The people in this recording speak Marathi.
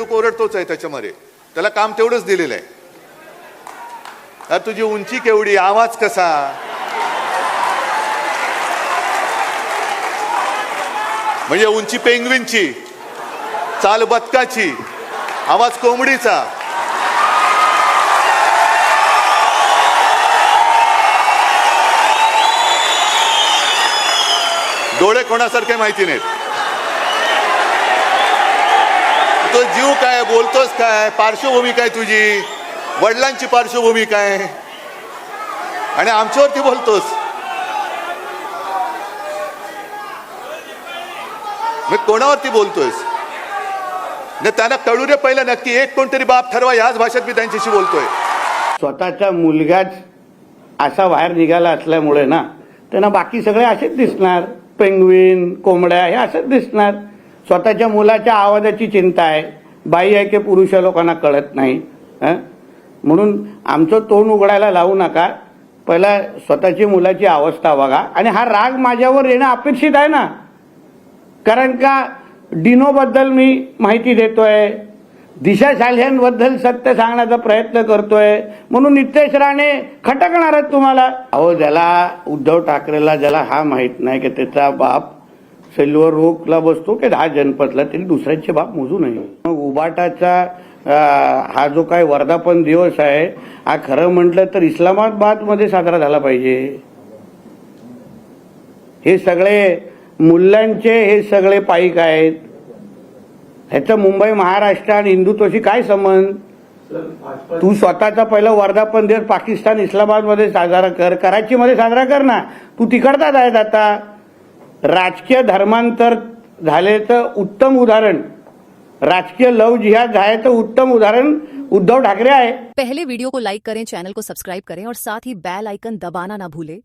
कोरडतोच आहे त्याच्यामध्ये. त्याला काम तेवढंच दिलेलं आहे. अरे तुझी उंची केवढी आवाज कसा? म्हणजे उंची पेंगविनची चाल बदकाची आवाज कोंबडीचा. डोळे कोणासारखे माहिती नाहीत. तो जीव काय बोलतोस काय पार्श्वभूमी काय तुझी? वडिलांची पार्श्वभूमी काय आणि आमच्यावरती बोलतोस. मी कोणावरती बोलतोयस? त्यांना कळू रे पहिलं नक्की. एक कोणतरी बाप ठरवा याच भाषेत मी त्यांच्याशी बोलतोय. स्वतःचा मुलगाच असा बाहेर निघाला असल्यामुळे ना त्यांना बाकी सगळे असेच दिसणार. पेंग्विन कोंबड्या हे असेच दिसणार. स्वतःच्या मुलाच्या आवाजाची चिंता आहे. बाई आहे की पुरुष लोकांना कळत नाही. हं? म्हणून आमचं तोंड उघडायला लावू नका. पहिला स्वतःची मुलाची अवस्था बघा. आणि हा राग माझ्यावर येणं अपेक्षित आहे ना? कारण का डिनोबद्दल मी माहिती देतोय. दिशा साल्ह्यांबद्दल सत्य सांगण्याचा प्रयत्न करतोय. म्हणून नितेश राणे खटकणार आहेत तुम्हाला. अहो ज्याला उद्धव ठाकरेला ज्याला हा माहीत नाही की त्याचा बाप सिल्वर रोगला बसतो की दहा जनपदला तरी दुसऱ्यांचे बाप मोजू नये. मग उबाटाचा हा जो काय वर्धापन दिवस आहे हा खरं म्हटलं तर इस्लामाबादमध्ये साजरा झाला पाहिजे. हे सगळे मुलांचे हे सगळे पाईक आहेत. ह्याचं मुंबई महाराष्ट्र आणि हिंदुत्वाशी काय संबंध? तू स्वतःचा पहिला वर्धापन दिवस पाकिस्तान इस्लामाबादमध्ये साजरा कर कराची मध्ये साजरा कर ना. तू तिकडचाच आहेत आता. राजकीय धर्मांतर झाल्याचं उत्तम उदाहरण. राजकीय लव जिहाद झाल्याचं उत्तम उदाहरण उद्धव ठाकरे आहे. पहले वीडियो को लाइक करें चैनल को सब्सक्राइब करें और साथ ही बेल आइकन दबाना ना भूलें।